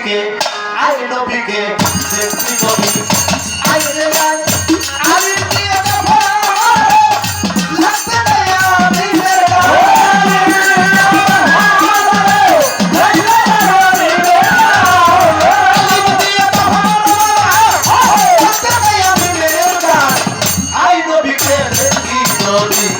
নবীকে আই নবীকে দেখছি নবী আই রে আমি Lord.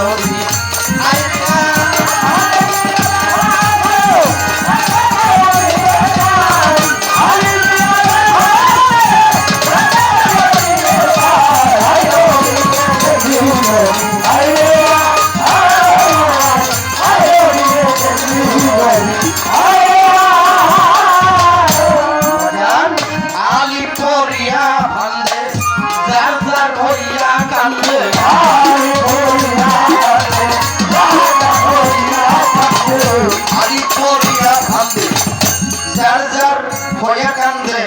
저 ভয়ে কান্দে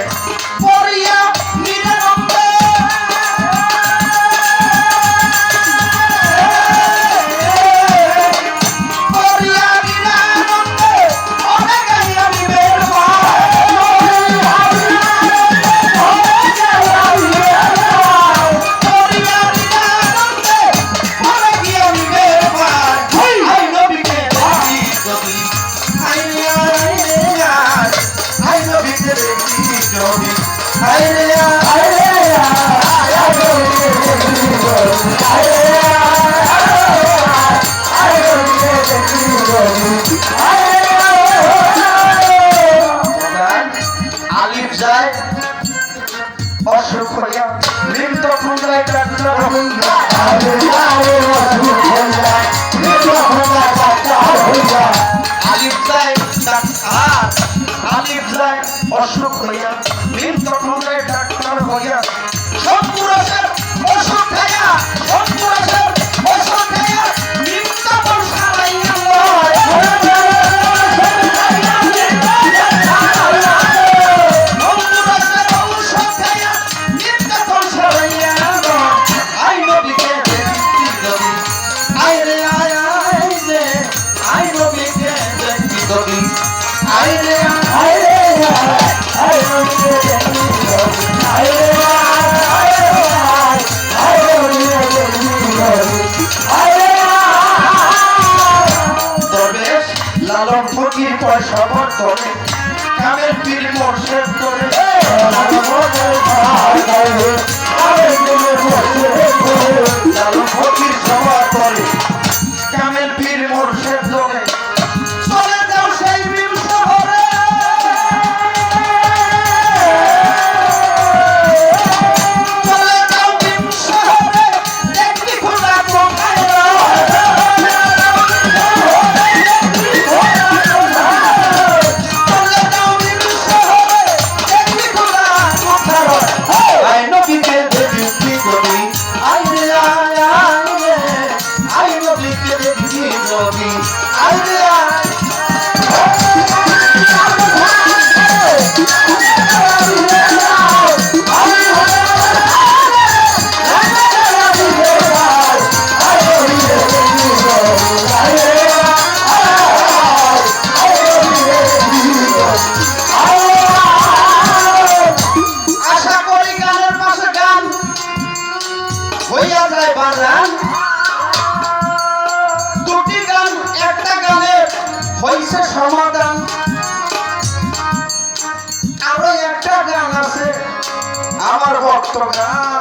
হইয়া ভীম চটমলে ডাক্তার হইয়া সৎপুরসের ওষুধ খাইয়া সৎপুরসের ওষুধ খাইয়া নিত্য পয়সা লাইয়া মরে I তোরে কামের পীর মোর্শেদ তোরে নবী আল্লাহ সমাধান। আরও একটা গান আছে। আমার ভক্ত গান